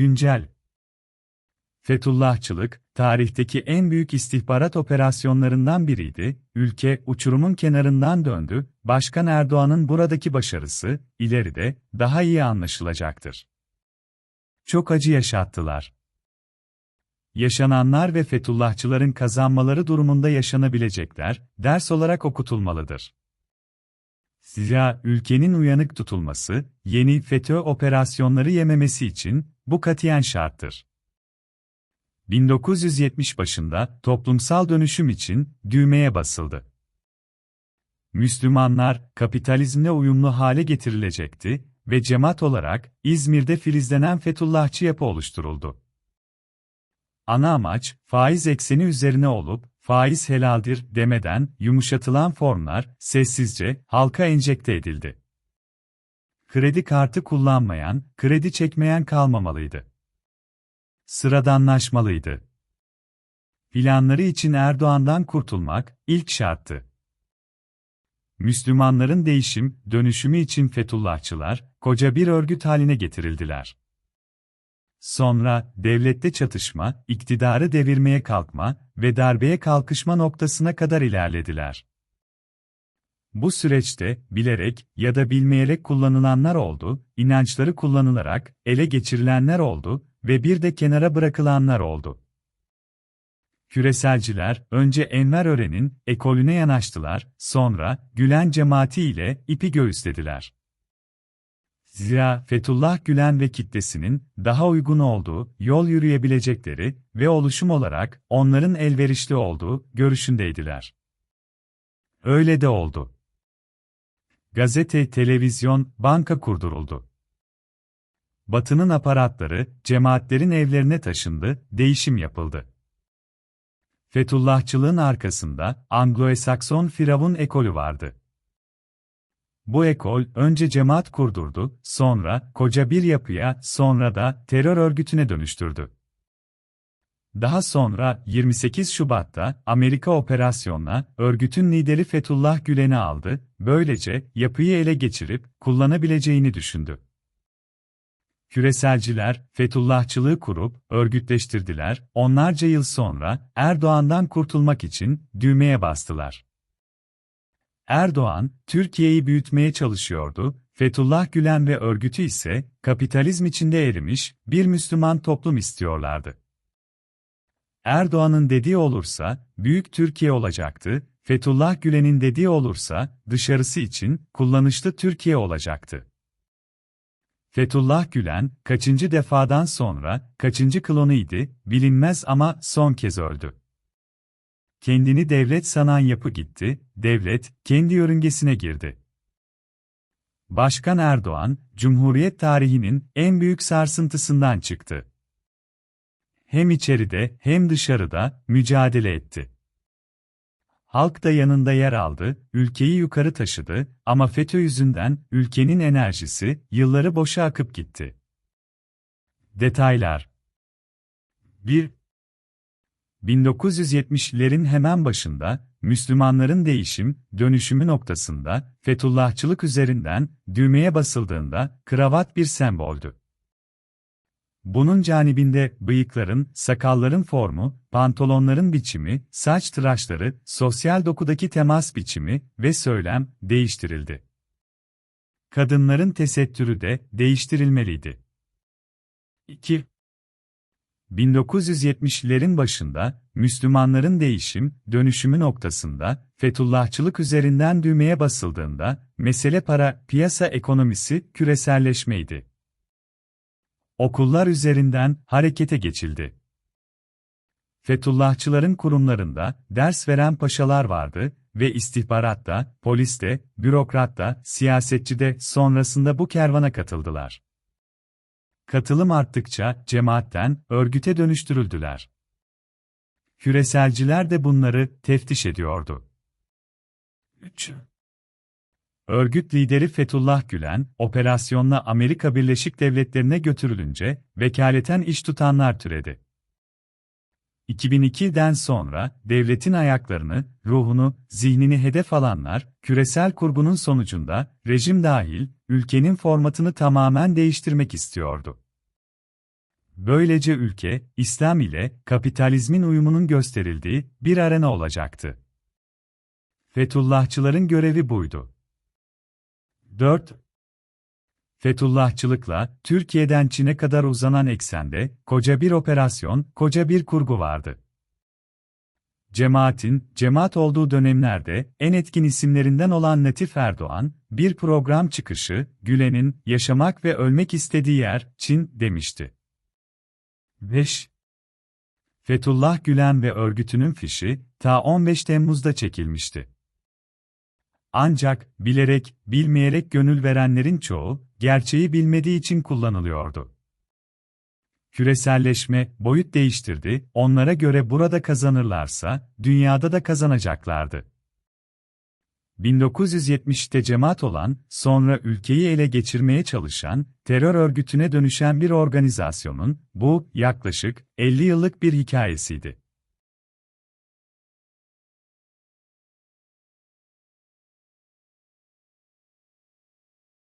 Güncel Fethullahçılık, tarihteki en büyük istihbarat operasyonlarından biriydi, ülke uçurumun kenarından döndü, Başkan Erdoğan'ın buradaki başarısı, ileride, daha iyi anlaşılacaktır. Çok acı yaşattılar. Yaşananlar ve Fethullahçıların kazanmaları durumunda yaşanabilecekler, ders olarak okutulmalıdır. Zira ülkenin uyanık tutulması, yeni FETÖ operasyonları yememesi için, bu katiyen şarttır. 1970 başında toplumsal dönüşüm için düğmeye basıldı. Müslümanlar kapitalizmle uyumlu hale getirilecekti ve cemaat olarak İzmir'de filizlenen Fethullahçı yapı oluşturuldu. Ana amaç faiz ekseni üzerine olup faiz helaldir demeden yumuşatılan formlar sessizce halka enjekte edildi. Kredi kartı kullanmayan, kredi çekmeyen kalmamalıydı sıradanlaşmalıydı. Planları için Erdoğan'dan kurtulmak ilk şarttı. Müslümanların değişim, dönüşümü için Fethullahçılar, koca bir örgüt haline getirildiler. Sonra, devlette çatışma, iktidarı devirmeye kalkma ve darbeye kalkışma noktasına kadar ilerlediler. Bu süreçte, bilerek ya da bilmeyerek kullanılanlar oldu, inançları kullanılarak ele geçirilenler oldu, ve bir de kenara bırakılanlar oldu. Küreselciler, önce Enver Ören'in ekolüne yanaştılar, sonra Gülen cemaati ile ipi göğüslediler. Zira Fethullah Gülen ve kitlesinin daha uygun olduğu, yol yürüyebilecekleri ve oluşum olarak onların elverişli olduğu görüşündeydiler. Öyle de oldu. Gazete, televizyon, banka kurduruldu. Batı'nın aparatları, cemaatlerin evlerine taşındı, değişim yapıldı. Fethullahçılığın arkasında Anglo-Sakson Firavun ekolü vardı. Bu ekol önce cemaat kurdurdu, sonra koca bir yapıya, sonra da terör örgütüne dönüştürdü. Daha sonra 28 Şubat'ta Amerika operasyonla örgütün lideri Fethullah Gülen'i aldı, böylece yapıyı ele geçirip kullanabileceğini düşündü. Küreselciler, Fethullahçılığı kurup, örgütleştirdiler, onlarca yıl sonra, Erdoğan'dan kurtulmak için, düğmeye bastılar. Erdoğan, Türkiye'yi büyütmeye çalışıyordu, Fethullah Gülen ve örgütü ise, kapitalizm içinde erimiş, bir Müslüman toplum istiyorlardı. Erdoğan'ın dediği olursa, Büyük Türkiye olacaktı, Fethullah Gülen'in dediği olursa, dışarısı için, kullanışlı Türkiye olacaktı. Fethullah Gülen, kaçıncı defadan sonra, kaçıncı klonuydu, bilinmez ama son kez öldü. Kendini devlet sanan yapı gitti, devlet, kendi yörüngesine girdi. Başkan Erdoğan, Cumhuriyet tarihinin en büyük sarsıntısından çıktı. Hem içeride hem dışarıda mücadele etti. Halk da yanında yer aldı, ülkeyi yukarı taşıdı ama FETÖ yüzünden ülkenin enerjisi yılları boşa akıp gitti. Detaylar 1. 1970'lerin hemen başında, Müslümanların değişim, dönüşümü noktasında, Fethullahçılık üzerinden, düğmeye basıldığında, kravat bir semboldü. Bunun canibinde bıyıkların, sakalların formu, pantolonların biçimi, saç tıraşları, sosyal dokudaki temas biçimi ve söylem değiştirildi. Kadınların tesettürü de değiştirilmeliydi. 2. 1970'lerin başında, Müslümanların değişim, dönüşümü noktasında, Fethullahçılık üzerinden düğmeye basıldığında, mesele para, piyasa ekonomisi, küreselleşmeydi. Okullar üzerinden harekete geçildi. Fethullahçıların kurumlarında ders veren paşalar vardı ve istihbaratta, poliste, bürokratta, siyasetçide sonrasında bu kervana katıldılar. Katılım arttıkça cemaatten örgüte dönüştürüldüler. Küreselciler de bunları teftiş ediyordu. 3. Örgüt lideri Fethullah Gülen, operasyonla Amerika Birleşik Devletleri'ne götürülünce, vekaleten iş tutanlar türedi. 2002'den sonra, devletin ayaklarını, ruhunu, zihnini hedef alanlar, küresel kurgunun sonucunda, rejim dahil, ülkenin formatını tamamen değiştirmek istiyordu. Böylece ülke, İslam ile kapitalizmin uyumunun gösterildiği bir arena olacaktı. Fethullahçıların görevi buydu. 4. Fethullahçılıkla Türkiye'den Çin'e kadar uzanan eksende koca bir operasyon, koca bir kurgu vardı. Cemaatin, cemaat olduğu dönemlerde en etkin isimlerinden olan Latif Erdoğan, bir program çıkışı, Gülen'in yaşamak ve ölmek istediği yer Çin demişti. 5. Fethullah Gülen ve örgütünün fişi ta 15 Temmuz'da çekilmişti. Ancak bilerek, bilmeyerek gönül verenlerin çoğu gerçeği bilmediği için kullanılıyordu. Küreselleşme boyut değiştirdi, onlara göre burada kazanırlarsa, dünyada da kazanacaklardı. 1970'te cemaat olan, sonra ülkeyi ele geçirmeye çalışan, terör örgütüne dönüşen bir organizasyonun, bu, yaklaşık 50 yıllık bir hikayesiydi.